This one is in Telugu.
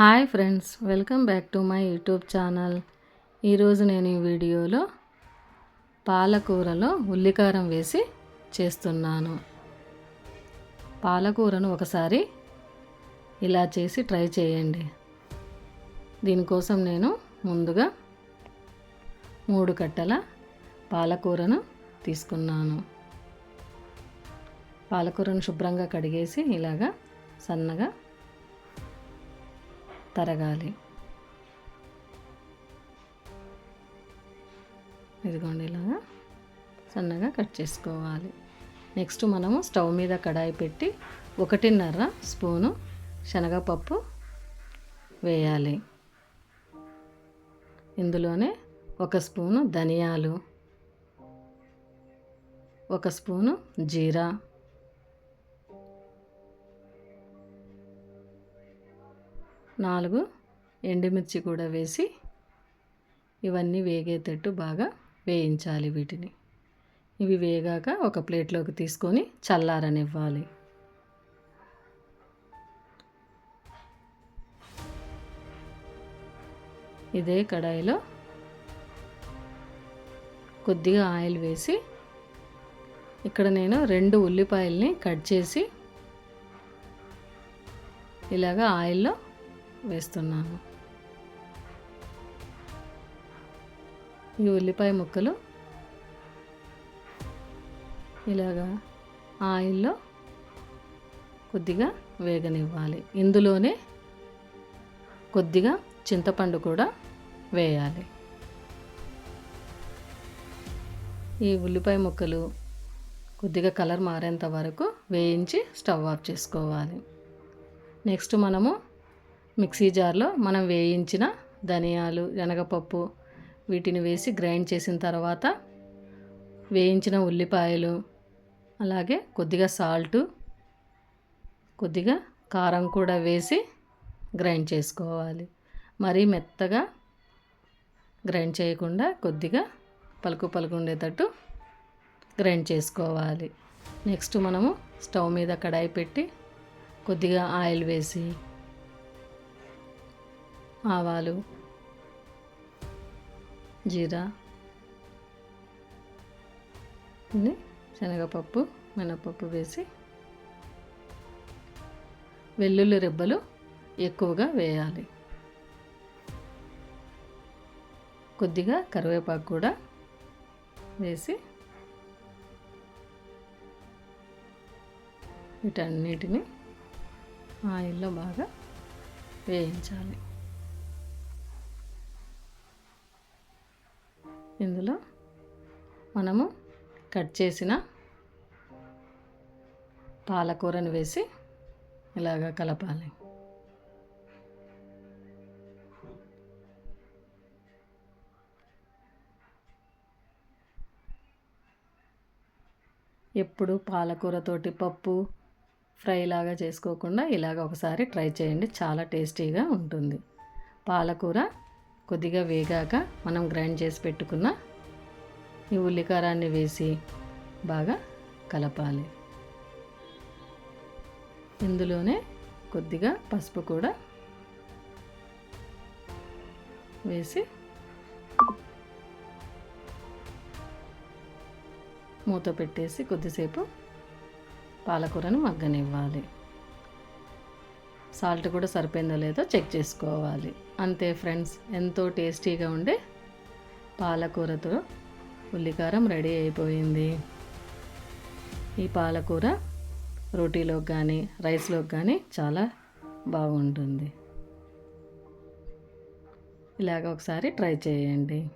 Hi friends welcome back to my YouTube channel. ఈరోజు నేను ఈ వీడియోలో పాలకూరలో ఉల్లికారం వేసి చేస్తున్నాను. పాలకూరను ఒకసారి ఇలా చేసి ట్రై చేయండి. దీనికోసం నేను ముందుగా మూడు కట్టల పాలకూరను తీసుకున్నాను. పాలకూరను శుభ్రంగా కడిగేసి ఇలాగా సన్నగా తరగాలి. ఇదిగోండి ఇలాగా సన్నగా కట్ చేసుకోవాలి. నెక్స్ట్ మనము స్టవ్ మీద కడాయి పెట్టి ఒకటిన్నర స్పూను శనగపప్పు వేయాలి. ఇందులోనే ఒక స్పూను ధనియాలు ఒక స్పూను జీరా నాలుగు ఎండుమిర్చి కూడా వేసి ఇవన్నీ వేగేటట్టు బాగా వేయించాలి వీటిని. ఇవి వేగాక ఒక ప్లేట్లోకి తీసుకొని చల్లారనివ్వాలి. ఇదే కడాయిలో కొద్దిగా ఆయిల్ వేసి ఇక్కడ నేను రెండు ఉల్లిపాయల్ని కట్ చేసి ఇలాగా ఆయిల్లో వేస్తున్నాను. ఈ ఉల్లిపాయ ముక్కలు ఇలాగా ఆయిల్లో కొద్దిగా వేగనివ్వాలి. ఇందులోనే కొద్దిగా చింతపండు కూడా వేయాలి. ఈ ఉల్లిపాయ ముక్కలు కొద్దిగా కలర్ మారేంత వరకు వేయించి స్టవ్ ఆఫ్ చేసుకోవాలి. నెక్స్ట్ మనము మిక్సీ జార్లో మనం వేయించిన ధనియాలు శనగపప్పు వీటిని వేసి గ్రైండ్ చేసిన తర్వాత వేయించిన ఉల్లిపాయలు అలాగే కొద్దిగా సాల్టు కొద్దిగా కారం కూడా వేసి గ్రైండ్ చేసుకోవాలి. మరీ మెత్తగా గ్రైండ్ చేయకుండా కొద్దిగా పలుకు పలుకు ఉండేటట్టు గ్రైండ్ చేసుకోవాలి. నెక్స్ట్ మనము స్టవ్ మీద కడాయి పెట్టి కొద్దిగా ఆయిల్ వేసి ఆవాలు జీరా శనగపప్పు మినపప్పు వేసి వెల్లుల్లి రెబ్బలు ఎక్కువగా వేయాలి. కొద్దిగా కరివేపాకు కూడా వేసి వీటన్నిటిని ఆయిల్లో బాగా వేయించాలి. ఇందులో మనము కట్ చేసిన పాలకూరను వేసి ఇలాగా కలపాలి. ఎప్పుడు పాలకూరతోటి పప్పు ఫ్రై లాగా చేసుకోకుండా ఇలాగ ఒకసారి ట్రై చేయండి చాలా టేస్టీగా ఉంటుంది. పాలకూర కొద్దిగా వేగాక మనం గ్రైండ్ చేసి పెట్టుకున్న ఈ ఉల్లికారాన్ని వేసి బాగా కలపాలి. ఇందులోనే కొద్దిగా పసుపు కూడా వేసి మూత పెట్టేసి కొద్దిసేపు పాలకూరను మగ్గనివ్వాలి. సాల్ట్ కూడా సరిపోయిందో లేదో చెక్ చేసుకోవాలి. అంతే ఫ్రెండ్స్ ఎంతో టేస్టీగా ఉండే పాలకూరతో ఉల్లికారం రెడీ అయిపోయింది. ఈ పాలకూర రోటీలోకి కానీ రైస్లోకి కానీ చాలా బాగుంటుంది. ఇలాగ ఒకసారి ట్రై చేయండి.